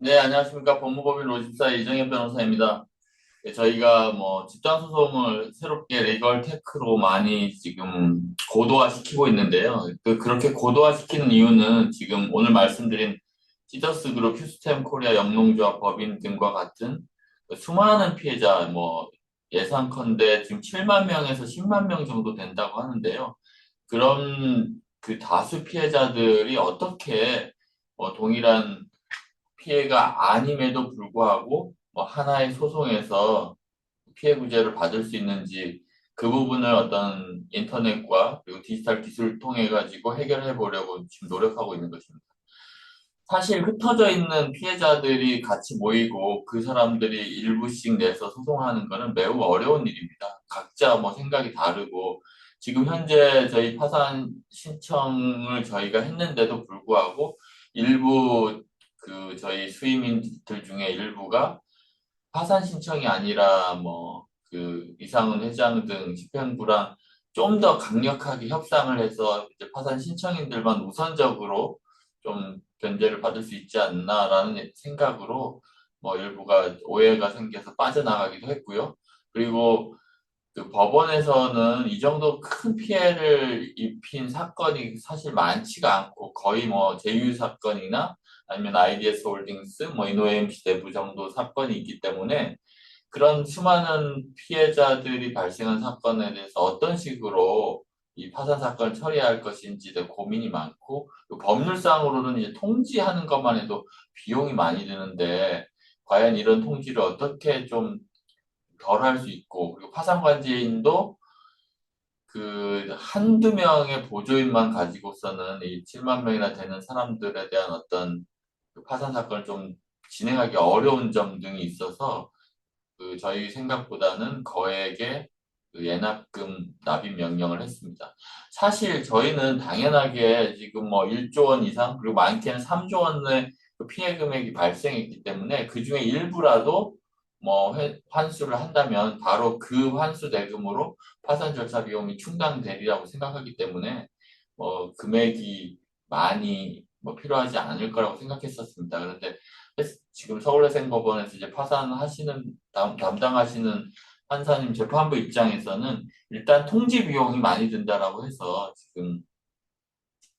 네, 안녕하십니까. 법무법인 로집사의 이정현 변호사입니다. 네, 저희가 뭐 집단 소송을 새롭게 레걸 테크로 많이 지금 고도화시키고 있는데요. 그, 그렇게 고도화시키는 이유는 지금 오늘 말씀드린 시저스 그룹, 휴스템 코리아 영농조합 법인 등과 같은 그 수많은 피해자, 뭐 예상컨대 지금 7만 명에서 10만 명 정도 된다고 하는데요. 그런 그 다수 피해자들이 어떻게 뭐 동일한 피해가 아님에도 불구하고 뭐 하나의 소송에서 피해 구제를 받을 수 있는지 그 부분을 어떤 인터넷과 그리고 디지털 기술을 통해 가지고 해결해 보려고 지금 노력하고 있는 것입니다. 사실 흩어져 있는 피해자들이 같이 모이고 그 사람들이 일부씩 내서 소송하는 것은 매우 어려운 일입니다. 각자 뭐 생각이 다르고 지금 현재 저희 파산 신청을 저희가 했는데도 불구하고 일부 그 저희 수임인들 중에 일부가 파산 신청이 아니라 뭐 그 이상은 회장 등 집행부랑 좀 더 강력하게 협상을 해서 이제 파산 신청인들만 우선적으로 좀 변제를 받을 수 있지 않나라는 생각으로 뭐 일부가 오해가 생겨서 빠져나가기도 했고요. 그리고 그 법원에서는 이 정도 큰 피해를 입힌 사건이 사실 많지가 않고 거의 뭐 제휴 사건이나 아니면 IDS 홀딩스, 뭐 이노엠시 내부 정도 사건이 있기 때문에 그런 수많은 피해자들이 발생한 사건에 대해서 어떤 식으로 이 파산 사건을 처리할 것인지에 대해 고민이 많고 법률상으로는 이제 통지하는 것만 해도 비용이 많이 드는데 과연 이런 통지를 어떻게 좀 덜 할 수 있고 그리고 파산관제인도 그 한두 명의 보조인만 가지고서는 이 7만 명이나 되는 사람들에 대한 어떤 그 파산 사건을 좀 진행하기 어려운 점 등이 있어서 그 저희 생각보다는 거액의 그 예납금 납입 명령을 했습니다. 사실 저희는 당연하게 지금 뭐 1조 원 이상 그리고 많게는 3조 원의 그 피해 금액이 발생했기 때문에 그 중에 일부라도 뭐 회, 환수를 한다면 바로 그 환수 대금으로 파산 절차 비용이 충당되리라고 생각하기 때문에 뭐 금액이 많이 뭐 필요하지 않을 거라고 생각했었습니다. 그런데 지금 서울회생법원에서 이제 파산하시는 담, 담당하시는 판사님 재판부 입장에서는 일단 통지 비용이 많이 든다라고 해서 지금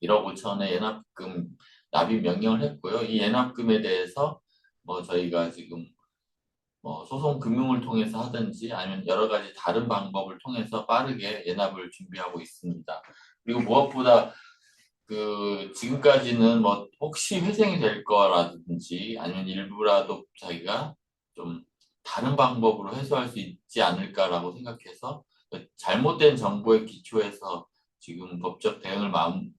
1억 5천의 예납금 납입 명령을 했고요. 이 예납금에 대해서 뭐 저희가 지금 뭐 소송 금융을 통해서 하든지 아니면 여러 가지 다른 방법을 통해서 빠르게 예납을 준비하고 있습니다. 그리고 무엇보다 그 지금까지는 뭐 혹시 회생이 될 거라든지 아니면 일부라도 자기가 좀 다른 방법으로 해소할 수 있지 않을까라고 생각해서 잘못된 정보에 기초해서 지금 법적 대응을 마음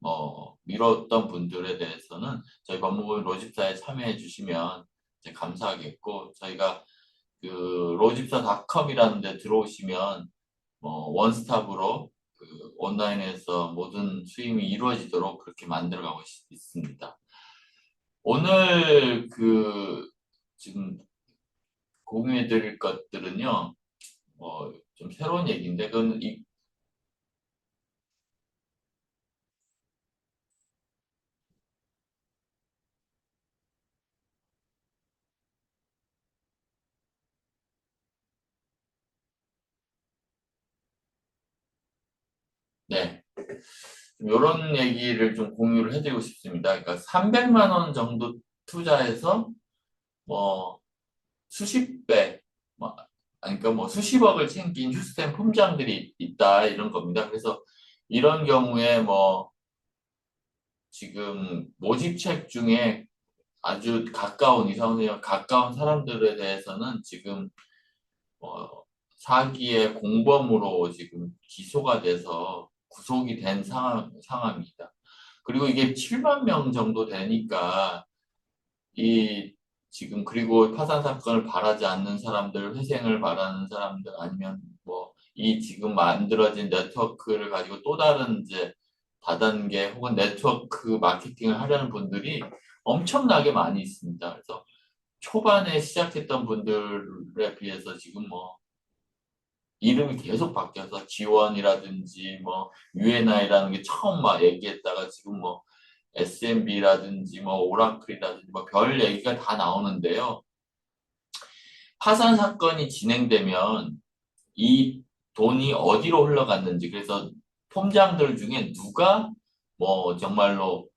뭐 미뤘던 분들에 대해서는 저희 법무부 로집사에 참여해 주시면 감사하겠고 저희가 그 로집사닷컴이라는 데 들어오시면 뭐 원스톱으로 그 온라인에서 모든 수임이 이루어지도록 그렇게 만들어가고 있 습니다. 오늘 그 지금 공유해 드릴 것들은요, 어, 좀 새로운 얘기인데, 그건 이, 네. 이런 얘기를 좀 공유를 해드리고 싶습니다. 그러니까 300만 원 정도 투자해서 뭐 수십 배, 뭐, 그러니까 뭐 수십억을 챙긴 휴스템 품장들이 있다 이런 겁니다. 그래서 이런 경우에 뭐 지금 모집책 중에 아주 가까운 이상훈 가까운 사람들에 대해서는 지금 뭐 사기의 공범으로 지금 기소가 돼서 구속이 된 상황, 상황입니다. 그리고 이게 7만 명 정도 되니까 이 지금 그리고 파산 사건을 바라지 않는 사람들, 회생을 바라는 사람들 아니면 뭐 이 지금 만들어진 네트워크를 가지고 또 다른 이제 다단계 혹은 네트워크 마케팅을 하려는 분들이 엄청나게 많이 있습니다. 그래서 초반에 시작했던 분들에 비해서 지금 뭐 이름이 계속 바뀌어서 지원이라든지 뭐 UNI라는 게 처음 막 얘기했다가 지금 뭐 SMB라든지 뭐 오라클이라든지 뭐 별 얘기가 다 나오는데요. 파산 사건이 진행되면 이 돈이 어디로 흘러갔는지 그래서 폼장들 중에 누가 뭐 정말로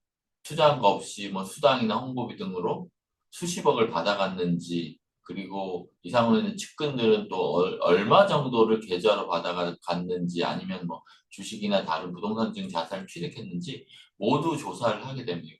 투자한 거 없이 뭐 수당이나 홍보비 등으로 수십억을 받아갔는지 그리고 이상훈의 측근들은 또 얼- 얼마 정도를 계좌로 받아갔는지 아니면 뭐 주식이나 다른 부동산 등 자산을 취득했는지 모두 조사를 하게 됩니다.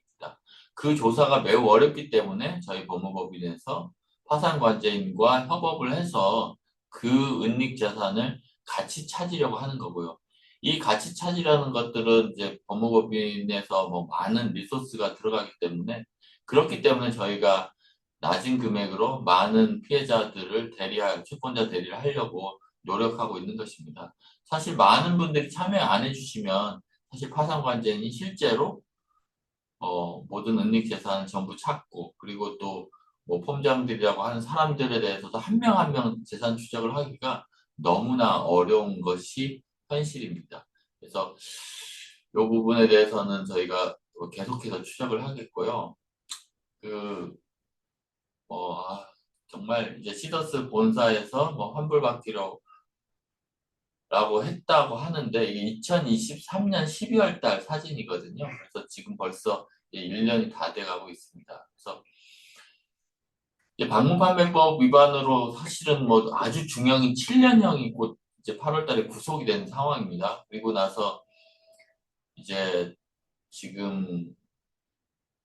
그 조사가 매우 어렵기 때문에 저희 법무법인에서 파산관제인과 협업을 해서 그 은닉 자산을 같이 찾으려고 하는 거고요. 이 같이 찾으려는 것들은 이제 법무법인에서 뭐 많은 리소스가 들어가기 때문에 그렇기 때문에 저희가 낮은 금액으로 많은 피해자들을 대리할, 채권자 대리를 하려고 노력하고 있는 것입니다. 사실 많은 분들이 참여 안 해주시면 사실 파산관제인이 실제로 어, 모든 은닉 재산을 전부 찾고 그리고 또뭐 폼장들이라고 하는 사람들에 대해서도 한 명 한 명 재산 추적을 하기가 너무나 어려운 것이 현실입니다. 그래서 이 부분에 대해서는 저희가 계속해서 추적을 하겠고요. 그, 뭐, 아, 정말 이제 시더스 본사에서 뭐 환불받기로 라고 했다고 하는데 이게 2023년 12월 달 사진이거든요. 그래서 지금 벌써 1년이 다 돼가고 있습니다. 그래서 이제 방문 판매법 위반으로 사실은 뭐 아주 중형이 7년형이 곧 이제 8월 달에 구속이 된 상황입니다. 그리고 나서 이제 지금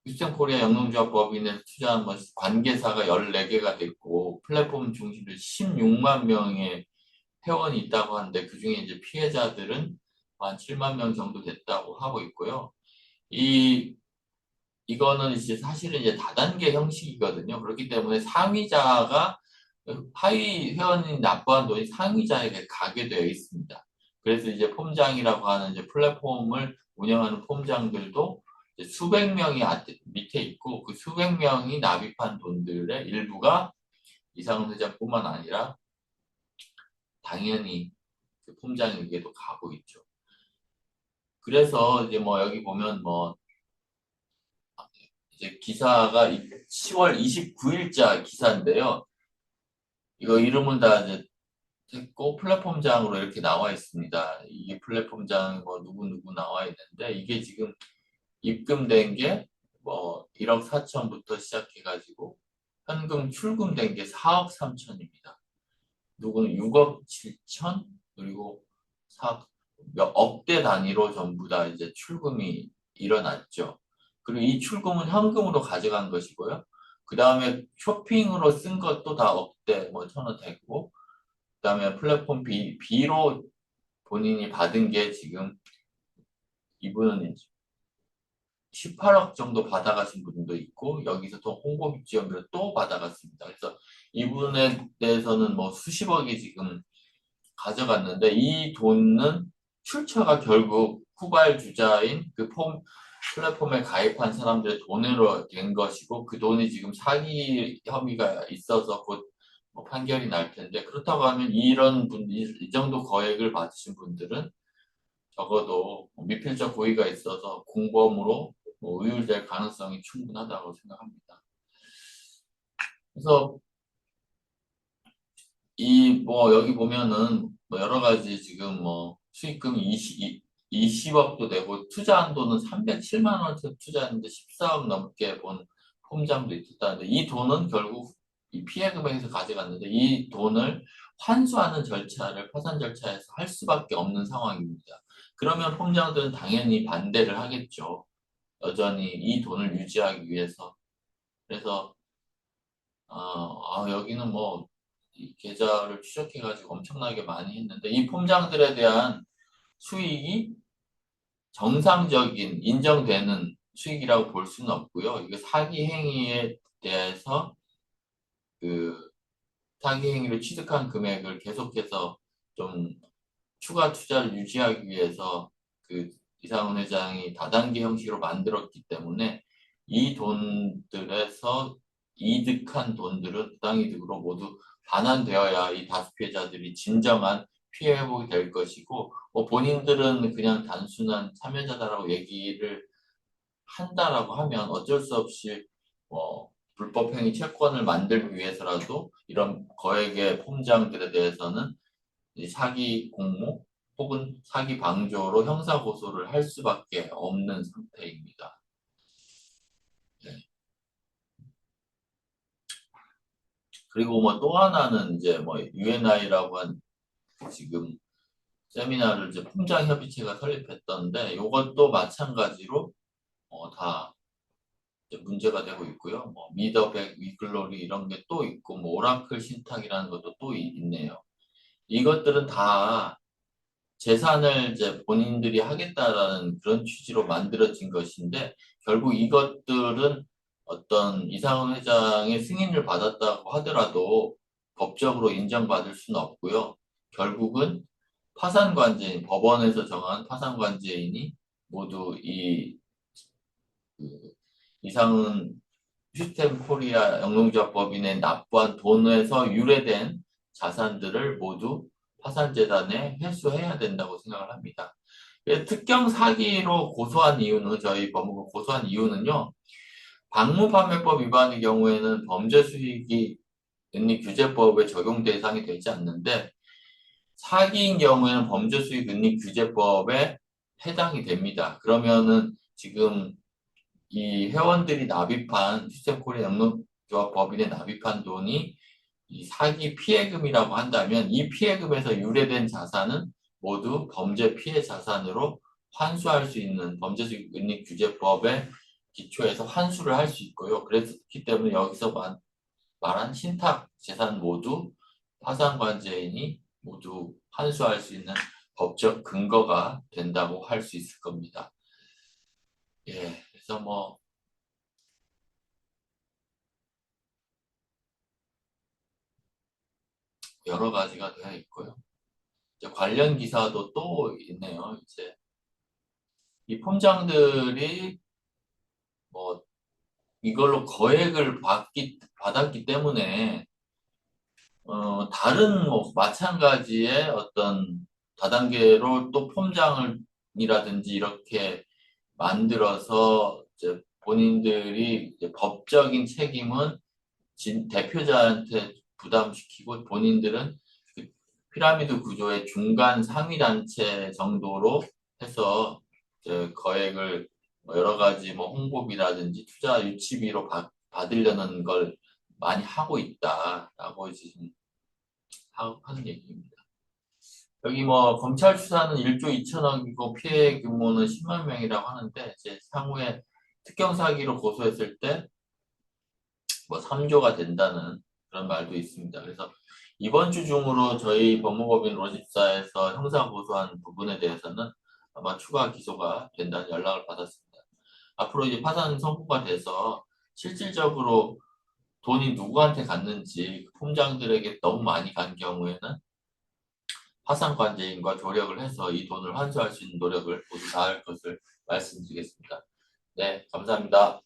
휴스턴코리아 영농조합법인에 투자한 뭐 관계사가 14개가 됐고 플랫폼 중심으로 16만 명의 회원이 있다고 하는데 그중에 이제 피해자들은 한 7만 명 정도 됐다고 하고 있고요. 이 이거는 이제 사실은 이제 다단계 형식이거든요. 그렇기 때문에 상위자가 하위 회원이 납부한 돈이 상위자에게 가게 되어 있습니다. 그래서 이제 폼장이라고 하는 이제 플랫폼을 운영하는 폼장들도 수백 명이 아트- 밑에 있고 그 수백 명이 납입한 돈들의 일부가 이상훈 회장뿐만 아니라 당연히 그 폼장에게도 가고 있죠. 그래서 이제 뭐 여기 보면 뭐 이제 기사가 10월 29일자 기사인데요. 이거 이름은 다 이제 됐고 플랫폼장으로 이렇게 나와 있습니다. 이게 플랫폼장 뭐 누구 누구 나와 있는데 이게 지금 입금된 게 뭐 1억 4천부터 시작해가지고 현금 출금된 게 4억 3천입니다. 누구는 6억 7천 그리고 4억 몇 억대 단위로 전부 다 이제 출금이 일어났죠. 그리고 이 출금은 현금으로 가져간 것이고요. 그 다음에 쇼핑으로 쓴 것도 다 억대 뭐 천원 됐고 그 다음에 플랫폼 비, 비로 본인이 받은 게 지금 이분은 18억 정도 받아가신 분도 있고 여기서 또 홍보비 지원비를 또 받아갔습니다. 그래서 이분에 대해서는 뭐 수십억이 지금 가져갔는데 이 돈은 출처가 결국 후발 주자인 그 폼, 플랫폼에 가입한 사람들의 돈으로 된 것이고 그 돈이 지금 사기 혐의가 있어서 곧 뭐 판결이 날 텐데 그렇다고 하면 이런 분, 이, 이 정도 거액을 받으신 분들은 적어도 뭐 미필적 고의가 있어서 공범으로 뭐 의율될 가능성이 충분하다고 생각합니다. 그래서 이 뭐 여기 보면은 뭐 여러 가지 지금 뭐 수익금이 20, 20억도 되고 투자한 돈은 307만 원 투자했는데 14억 넘게 본 폼장도 있었다는데 이 돈은 결국 이 피해 금액에서 가져갔는데 이 돈을 환수하는 절차를 파산 절차에서 할 수밖에 없는 상황입니다. 그러면 폼장들은 당연히 반대를 하겠죠. 여전히 이 돈을 유지하기 위해서. 그래서 어, 아, 여기는 뭐이 계좌를 추적해가지고 엄청나게 많이 했는데 이 폼장들에 대한 수익이 정상적인 인정되는 수익이라고 볼 수는 없고요. 이게 사기 행위에 대해서 그 사기 행위를 취득한 금액을 계속해서 좀 추가 투자를 유지하기 위해서 그 이상훈 회장이 다단계 형식으로 만들었기 때문에 이 돈들에서 이득한 돈들은 부당이득으로 모두 반환되어야 이 다수 피해자들이 진정한 피해 회복이 될 것이고 뭐 본인들은 그냥 단순한 참여자다라고 얘기를 한다라고 하면 어쩔 수 없이 뭐 불법행위 채권을 만들기 위해서라도 이런 거액의 폼장들에 대해서는 이 사기 공모 혹은 사기 방조로 형사 고소를 할 수밖에 없는 상태입니다. 네. 그리고 뭐 또 하나는 이제 뭐 UNI라고 한 지금 세미나를 이제 폼장 협의체가 설립했던데 이것도 마찬가지로 어, 다 문제가 되고 있고요. 뭐 미더백, 위글로리 이런 게 또 있고 뭐 오라클 신탁이라는 것도 또 이- 있네요. 이것들은 다 재산을 이제 본인들이 하겠다라는 그런 취지로 만들어진 것인데 결국 이것들은 어떤 이상훈 회장의 승인을 받았다고 하더라도 법적으로 인정받을 수는 없고요. 결국은 파산관제인 법원에서 정한 파산관제인이 모두 이 그, 이상은 시스템 코리아 영농조합법인에 납부한 돈에서 유래된 자산들을 모두 파산재단에 회수해야 된다고 생각을 합니다. 그래서 특경 사기로 고소한 이유는 저희 법무부 고소한 이유는요. 방무판매법 위반의 경우에는 범죄 수익이 은닉 규제법에 적용 대상이 되지 않는데 사기인 경우에는 범죄 수익 은닉 규제법에 해당이 됩니다. 그러면은 지금 이 회원들이 납입한 시스템코리아 영농조합 법인에 납입한 돈이 이 사기 피해금이라고 한다면 이 피해금에서 유래된 자산은 모두 범죄 피해 자산으로 환수할 수 있는 범죄수익 은닉 규제법의 기초에서 환수를 할 수 있고요. 그렇기 때문에 여기서 말, 말한 신탁 재산 모두 파산관제인이 모두 환수할 수 있는 법적 근거가 된다고 할 수 있을 겁니다. 예, 그래서 뭐 여러 가지가 되어 있고요. 이제 관련 기사도 또 있네요. 이제 이 폼장들이 뭐 이걸로 거액을 받기 받았기 때문에 어 다른 뭐 마찬가지의 어떤 다단계로 또 폼장을이라든지 이렇게 만들어서 이제 본인들이 이제 법적인 책임은 진 대표자한테 부담시키고 본인들은 그 피라미드 구조의 중간 상위 단체 정도로 해서 거액을 뭐 여러 가지 뭐 홍보비라든지 투자 유치비로 받, 받으려는 걸 많이 하고 있다라고 지금 하- 하는 얘기입니다. 여기 뭐 검찰 수사는 1조 2천억이고 피해 규모는 10만 명이라고 하는데 이제 향후에 특경 사기로 고소했을 때 뭐 3조가 된다는 그런 말도 있습니다. 그래서 이번 주 중으로 저희 법무법인 로집사에서 형사 고소한 부분에 대해서는 아마 추가 기소가 된다는 연락을 받았습니다. 앞으로 이제 파산 선고가 돼서 실질적으로 돈이 누구한테 갔는지 폼장들에게 너무 많이 간 경우에는 파산관제인과 조력을 해서 이 돈을 환수할 수 있는 노력을 모두 다할 것을 말씀드리겠습니다. 네, 감사합니다.